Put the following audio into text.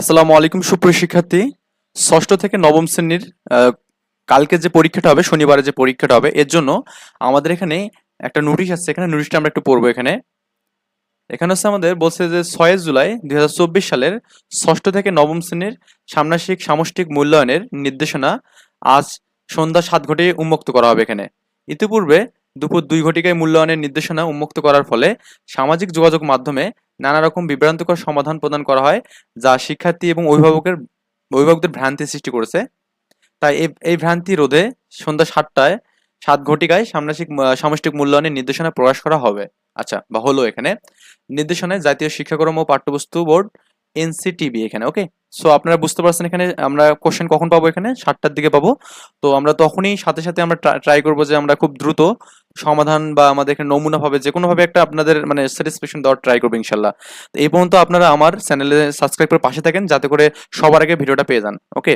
আসসালামু আলাইকুম, সুপ্রিয় শিক্ষার্থী। ষষ্ঠ থেকে নবম শ্রেণির কালকে যে পরীক্ষাটা হবে, শনিবারে যে পরীক্ষাটা হবে, এর জন্য আমাদের এখানে একটা নোটিশ আছে এখানে নোটিশটা আমরা একটু পড়ব এখানে। এখানে হচ্ছে আমাদের বলছে যে ছয় জুলাই দুই হাজার চব্বিশ সালের ষষ্ঠ থেকে নবম শ্রেণির সামনাসিক সামষ্টিক মূল্যায়নের নির্দেশনা আজ সন্ধ্যা সাত ঘটে উন্মুক্ত করা হবে এখানে। ইতিপূর্বে দুপুর দুই ঘটিকায় মূল্যায়নের নির্দেশনা উন্মুক্ত করার ফলে সামাজিক যোগাযোগ মাধ্যমে নানা রকম বিভ্রান্তিকর সমাধান প্রদান করা হয়, যা শিক্ষার্থী এবং অভিভাবকের, অভিভাবকদের ভ্রান্তি সৃষ্টি করেছে। তাই এই ভ্রান্তি রোধে সন্ধ্যা সাতটায় সাত ঘটিকায় সামনাসিক সামষ্টিক মূল্যায়নের নির্দেশনা প্রকাশ করা হবে। আচ্ছা বা হলো এখানে। নির্দেশনায় জাতীয় শিক্ষাক্রম ও পাঠ্যবস্তু বোর্ড, এনসিটিবি এখানে, ওকে? সো আপনারা বুঝতে পারছেন এখানে, আমরা কোশ্চেন কখন পাবো এখানে? সাতটার দিকে পাবো। তো আমরা তখনই সাথে সাথে আমরা ট্রাই করব যে আমরা খুব দ্রুত সমাধান বা আমাদের এখানে নমুনা ভাবে যে কোনোভাবে একটা আপনাদের মানে স্যাটিসফ্যাকশন দেওয়ার ট্রাই করব ইনশাল্লাহ। এই পর্যন্ত আপনারা আমার চ্যানেলে সাবস্ক্রাইব করে পাশে থাকেন, যাতে করে সবার আগে ভিডিওটা পেয়ে যান। ওকে